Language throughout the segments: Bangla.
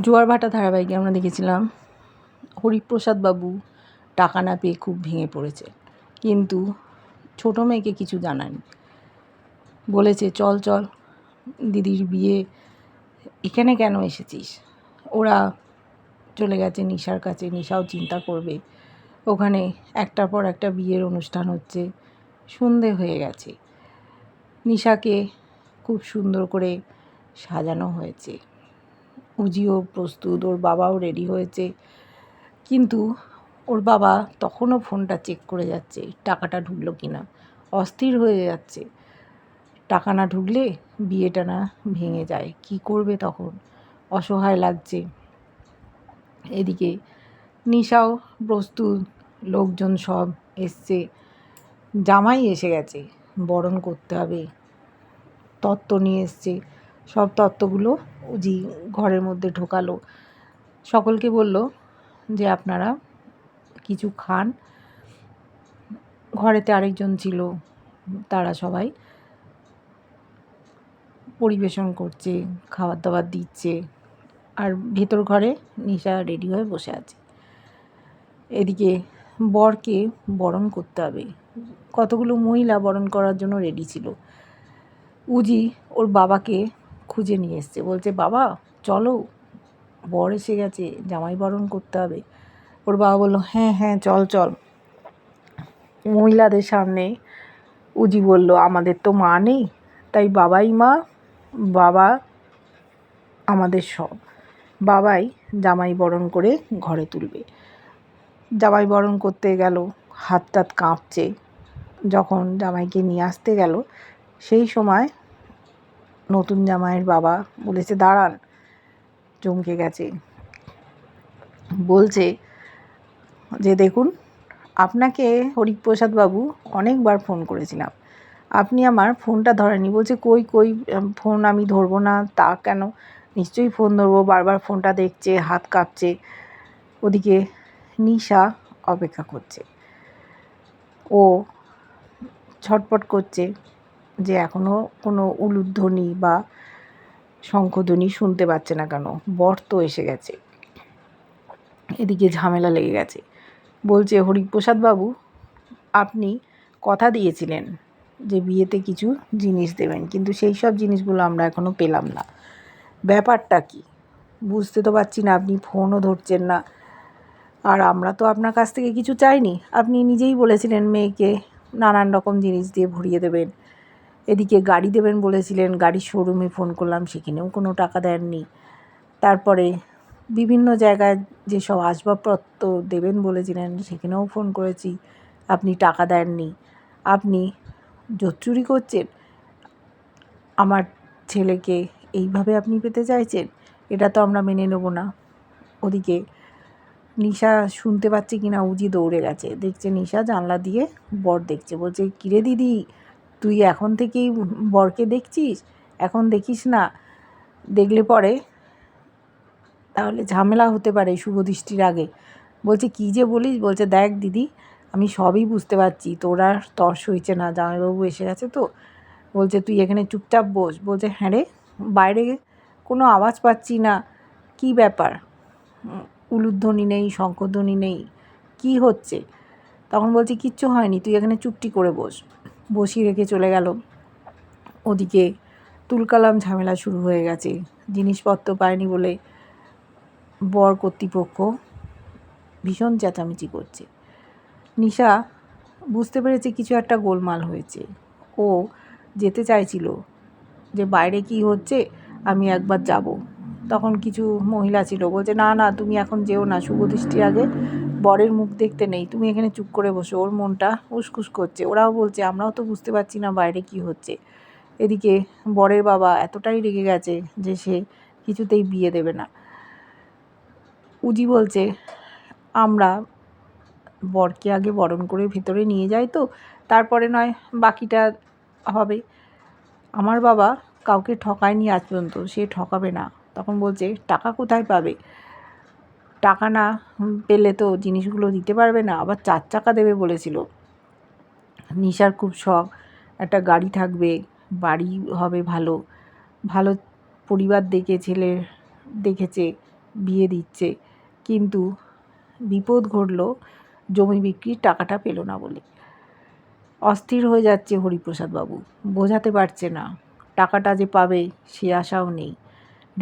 জোয়ার ভাটা ধারাবাহিকে আমরা দেখেছিলাম, হরিপ্রসাদ বাবু টাকা না পেয়ে খুব ভেঙে পড়েছে। কিন্তু ছোটো মেয়েকে কিছু জানায়নি। বলেছে, চল চল, দিদির বিয়ে, এখানে কেন এসেছিস? ওরা চলে গেছে নিশার কাছে, নিশাও চিন্তা করবে। ওখানে একটার পর একটা বিয়ের অনুষ্ঠান হচ্ছে, সন্ধে হয়ে গেছে। নিশাকে খুব সুন্দর করে সাজানো হয়েছে। উজিও প্রস্তুত, ওর বাবাও রেডি হয়েছে। কিন্তু ওর বাবা তখনও ফোনটা চেক করে যাচ্ছে, টাকাটা ঢুকলো কি না অস্থির হয়ে যাচ্ছে। টাকা না ঢুকলে বিয়েটা না ভেঙে যায়। কি করবে তখন? অসহায় লাগছে। এদিকে নিশাও প্রস্তুত, লোকজন সব এসছে। জামাই এসে গেছে। বরণ করতে হবে। তত্ত্ব নিয়ে এসছে। সব তত্ত্বগুলো উজি ঘরের মধ্যে ঢোকালো। সকলকে বলল যে আপনারা কিছু খান। ঘরেতে আরেকজন ছিল, তারা সবাই পরিবেশন করছে খাবার দাবার দিচ্ছে আর ভেতর ঘরে নিশা রেডি হয়ে বসে আছে। এদিকে বরকে বরণ করতে হবে। কতগুলো মহিলা বরণ করার জন্য রেডি ছিল। উজি ওর বাবাকে খুঁজে নিয়ে এসছে। বলছে, বাবা, চলো। বর এসে গেছে, জামাই বরণ করতে হবে। ওর বাবা বলল হ্যাঁ হ্যাঁ চল চল। মহিলাদের সামনে উজি বলল, আমাদের তো মা নেই, তাই বাবাই মা, বাবা আমাদের সব। বাবাই জামাই বরণ করে ঘরে তুলবে। জামাই বরণ করতে গেল হাত টাত কাঁপছে। যখন জামাইকে নিয়ে আসতে গেল, সেই সময় নতুন জামাইয়ের বাবা বলেছে, দাঁড়ান, চমকে গেছে। বলছে যে, দেখুন, আপনাকে হরিপ্রসাদ বাবু অনেকবার ফোন করেছিলাম। আপনি আমার ফোনটা ধরেনি বলছে, কই কই ফোন আমি ধরবো না, তা কেন? নিশ্চয়ই ফোন ধরবো, বারবার ফোনটা দেখছে, হাত কাঁপছে। ওদিকে নিশা অপেক্ষা করছে। ও ছটপট করছে। যে এখনও কোনো উলুধ্বনি বা শঙ্খধ্বনি শুনতে পাচ্ছে না কেন? বর তো এসে গেছে। এদিকে ঝামেলা লেগে গেছে। বলছে, হরিপ্রসাদ বাবু, আপনি কথা দিয়েছিলেন যে বিয়েতে কিছু জিনিস দেবেন, কিন্তু সেই সব জিনিসগুলো আমরা এখনও পেলাম না। ব্যাপারটা কি? বুঝতে তো পারছি না, আপনি ফোনও ধরছেন না। আর আমরা তো আপনার কাছ থেকে কিছু চাইনি। আপনি নিজেই বলেছিলেন মেয়েকে নানান রকম জিনিস দিয়ে ভরিয়ে দেবেন। এদিকে গাড়ি দেবেন বলেছিলেন গাড়ির শোরুমে ফোন করলাম সেখানেও কোনো টাকা দেননি। তারপরে বিভিন্ন জায়গায় যেসব আসবাবপত্র দেবেন বলেছিলেন সেখানেও ফোন করেছি, আপনি টাকা দেননি। আপনি জোচ্চুরি করছেন? আমার ছেলেকে এইভাবে আপনি পেতে চাইছেন? এটা তো আমরা মেনে নেব না। ওদিকে নিশা শুনতে পাচ্ছে কি না উজি দৌড়ে গেছে। দেখছে নিশা জানলা দিয়ে বর দেখছে। বলছে, কিরে দিদি তুই এখন থেকেই বরকে দেখছিস? এখন দেখিস না। দেখলে পরে। তাহলে ঝামেলা হতে পারে শুভ দৃষ্টির আগে। বলছে, কী যে বলিস? বলছে, দেখ দিদি, আমি সবই বুঝতে পারছি। তোর আর তর্স হয়েছে না। জামাইবাবু এসে গেছে তো। বলছে, তুই এখানে চুপচাপ বস। বলছে হ্যাঁ রে, বাইরে কোনো আওয়াজ পাচ্ছি না। কি ব্যাপার? উলুধ্বনি নেই, শঙ্কধ্বনি নেই। কি হচ্ছে? তখন বলছি, কিচ্ছু হয়নি। তুই এখানে চুপটি করে বস। বসিয়ে রেখে চলে গেল। ওদিকে তুলকালাম ঝামেলা শুরু হয়ে গেছে। জিনিসপত্র পায়নি বলে বর কর্তৃপক্ষ ভীষণ চেঁচামেচি করছে। নিশা বুঝতে পেরেছে কিছু একটা গোলমাল হয়েছে। ও যেতে চাইছিল যে বাইরে কি হচ্ছে, আমি একবার যাব। তখন কিছু মহিলা ছিল, বলছে, না না, তুমি এখন যেও না। শুভ দৃষ্টির আগে বরের মুখ দেখতে নেই। তুমি এখানে চুপ করে বসো। ওর মনটা উসকুস করছে। ওরাও বলছে, আমরাও তো বুঝতে পারছি না বাইরে কি হচ্ছে। এদিকে বরের বাবা এতটাই রেগে গেছে যে সে কিছুতেই বিয়ে দেবে না। উজি বলছে, আমরা বরকে আগে বরণ করে ভেতরে নিয়ে যাই তো, তারপরে নয় বাকিটা হবে। আমার বাবা কাউকে ঠকায়নি আজ পর্যন্ত, সে ঠকাবে না। তখন বলছে, টাকা কোথায় পাবে? টাকা না পেলে তো জিনিসগুলো দিতে পারবে না। আবার চার চাকা দেবে বলেছিল। নিশার খুব শখ, একটা গাড়ি থাকবে, বাড়ি হবে ভালো। ভালো পরিবার দেখে, ছেলে দেখেছে, বিয়ে দিচ্ছে। কিন্তু বিপদ ঘটল, জমি বিক্রির টাকাটা পেল না বলে। অস্থির হয়ে যাচ্ছে হরিপ্রসাদবাবু বোঝাতে পারছে না। টাকাটা যে পাবে সে আশাও নেই।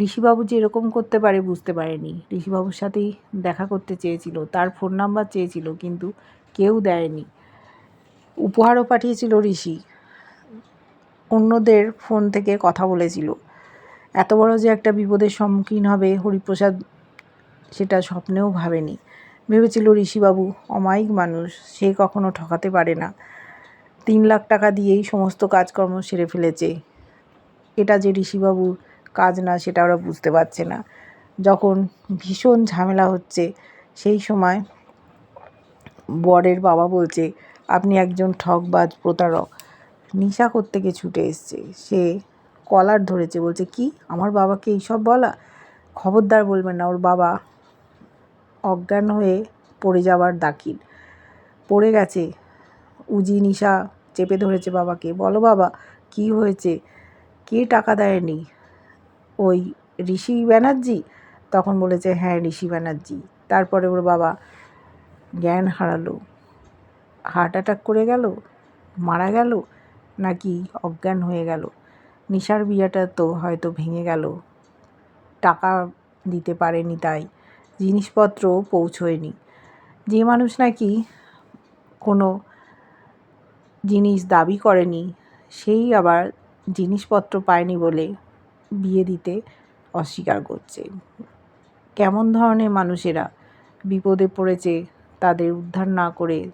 ঋষিবাবু যে এরকম করতে পারে বুঝতে পারেনি। ঋষিবাবুর সাথেই দেখা করতে চেয়েছিল, তার ফোন নাম্বার চেয়েছিল, কিন্তু কেউ দেয়নি। উপহারও পাঠিয়েছিল ঋষি। অন্যদের ফোন থেকে কথা বলেছিল। এত বড় যে একটা বিপদের সম্মুখীন হবে হরিপ্রসাদ, সেটা স্বপ্নেও ভাবেনি। ভেবেছিল ঋষিবাবু অমায়িক মানুষ, সে কখনো ঠকাতে পারে না। তিন লাখ টাকা দিয়েই সমস্ত কাজকর্ম সেরে ফেলেছে। এটা যে ঋষিবাবুর কাজ না, সেটা ওরা বুঝতে পারছে না। যখন ভীষণ ঝামেলা হচ্ছে, সেই সময় বরের বাবা বলছে, আপনি একজন ঠকবাজ প্রতারক। নিশা করতে গিয়ে ছুটে এসছে। সে কলার ধরেছে, বলছে, কি? আমার বাবাকে এইসব বলা? খবরদার বলবেন না, ওর বাবা অজ্ঞান হয়ে পড়ে যাওয়ার দাখিল পড়ে গেছে। উজি নিশা চেপে ধরেছে বাবাকে। বলো বাবা, কি হয়েছে? কে টাকা দেয়নি? ওই ঋষি ব্যানার্জি? তখন বলেছে হ্যাঁ ঋষি ব্যানার্জি। তারপরে ওর বাবা জ্ঞান হারালো। হার্ট অ্যাটাক করে গেল, মারা গেল, নাকি অজ্ঞান হয়ে গেল? নিশার বিয়াটা তো হয়তো ভেঙে গেল। টাকা দিতে পারেনি তাই, জিনিসপত্র পৌঁছোয়নি। যে মানুষ নাকি কোনো জিনিস দাবি করেনি, সেই আবার জিনিসপত্র পায়নি বলে বিয়ে দিতে অস্বীকার করছে। কেমন ধরনের মানুষেরা বিপদে পড়েছে তাদের উদ্ধার না করে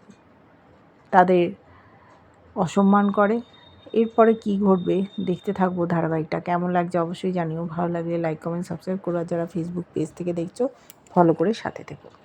তাদের অসম্মান করে? এরপরে কি ঘটবে? দেখতে থাকব ধারাবাহিকটা। কেমন লাগছে অবশ্যই জানিও। ভালো লাগলে লাইক কমেন্ট সাবস্ক্রাইব করো। আর যারা ফেসবুক পেজ থেকে দেখছ ফলো করে সাথে থেকো।